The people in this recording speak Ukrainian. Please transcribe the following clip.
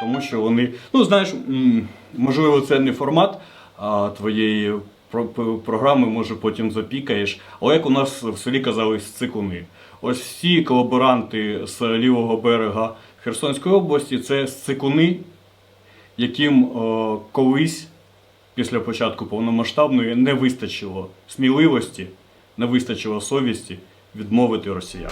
Тому що вони. Ну, знаєш, можливо, це не формат а, твоєї про- програми, може потім запікаєш. Але як у нас в селі казали цикуни. Ось всі колаборанти з лівого берега Херсонської області це цикуни, яким о, колись після початку повномасштабної не вистачило сміливості, не вистачило совісті відмовити росіян.